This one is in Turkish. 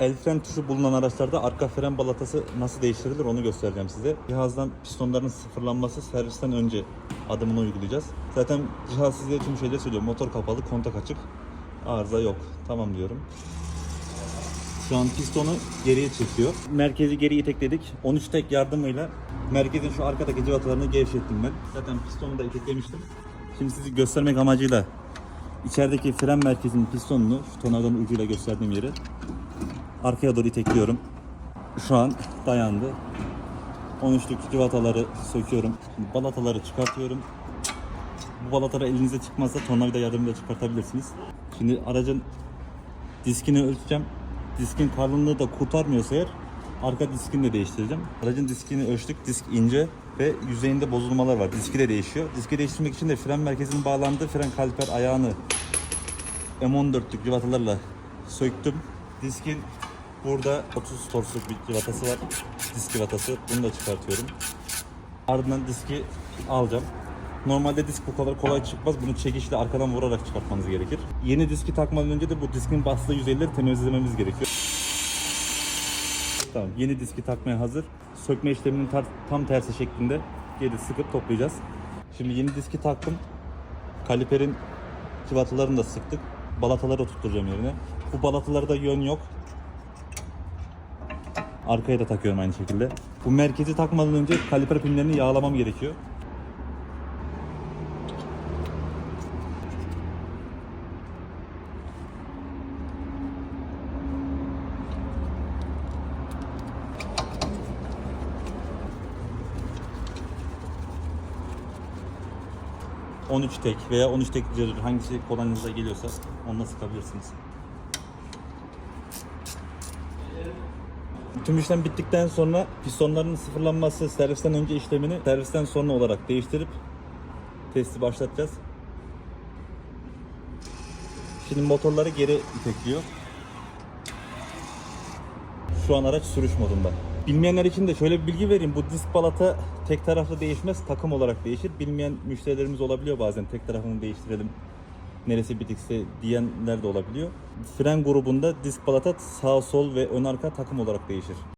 El fren tuşu bulunan araçlarda arka fren balatası nasıl değiştirilir onu göstereceğim size. Cihazdan pistonların sıfırlanması servisten önce adımını uygulayacağız. Zaten cihaz size tüm şeyleri söylüyor. Motor kapalı, kontak açık. Arıza yok. Tamam diyorum. Şu an pistonu geriye çekiyor. Merkezi geri itekledik. 13 tek yardımıyla merkezin şu arkadaki cıvatalarını gevşettim ben. Zaten pistonu da iteklemiştim. Şimdi sizi göstermek amacıyla içerideki fren merkezinin pistonunu şu tornavidanın ucuyla gösterdiğim yeri arkaya doğru itekliyorum. Şu an dayandı. 13'lük cıvataları söküyorum. Balataları çıkartıyorum. Bu balatalar elinize çıkmazsa tornavida yardımıyla çıkartabilirsiniz. Şimdi aracın diskini ölçeceğim. Diskin kalınlığı da kurtarmıyorsa eğer arka diskini de değiştireceğim. Aracın diskini ölçtük. Disk ince ve yüzeyinde bozulmalar var. Diski de değişiyor. Diski değiştirmek için de fren merkezinin bağlandığı fren kaliper ayağını M14'lük cıvatalarla söktüm. Diskin burada 30 torsluk bir cıvatası var. Disk cıvatası. Bunu da çıkartıyorum. Ardından diski alacağım. Normalde disk bu kadar kolay çıkmaz. Bunu çekişle arkadan vurarak çıkartmanız gerekir. Yeni diski takmadan önce de bu diskin bastığı yüzeyleri temizlememiz gerekiyor. Tamam. Yeni diski takmaya hazır. Sökme işleminin tam tersi şeklinde geri sıkıp toplayacağız. Şimdi yeni diski taktım. Kaliperin cıvatalarını da sıktık. Balataları tutturacağım yerine. Bu balatalarda yön yok. Arkaya da takıyorum aynı şekilde. Bu merkezi takmadan önce kaliper pinlerini yağlamam gerekiyor. ...13 tek veya 13 tek hangisi kolayınıza geliyorsa onunla sıkabilirsiniz. Tüm işlem bittikten sonra pistonların sıfırlanması servisten önce işlemini servisten sonra olarak değiştirip testi başlatacağız. Şimdi motorları geri itekliyor. Şu an araç sürüş modunda. Bilmeyenler için de şöyle bir bilgi vereyim. Bu disk balata tek taraflı değişmez, takım olarak değişir. Bilmeyen müşterilerimiz olabiliyor bazen. Tek tarafını değiştirelim, neresi bitikse diyenler de olabiliyor. Fren grubunda disk balata sağ sol ve ön arka takım olarak değişir.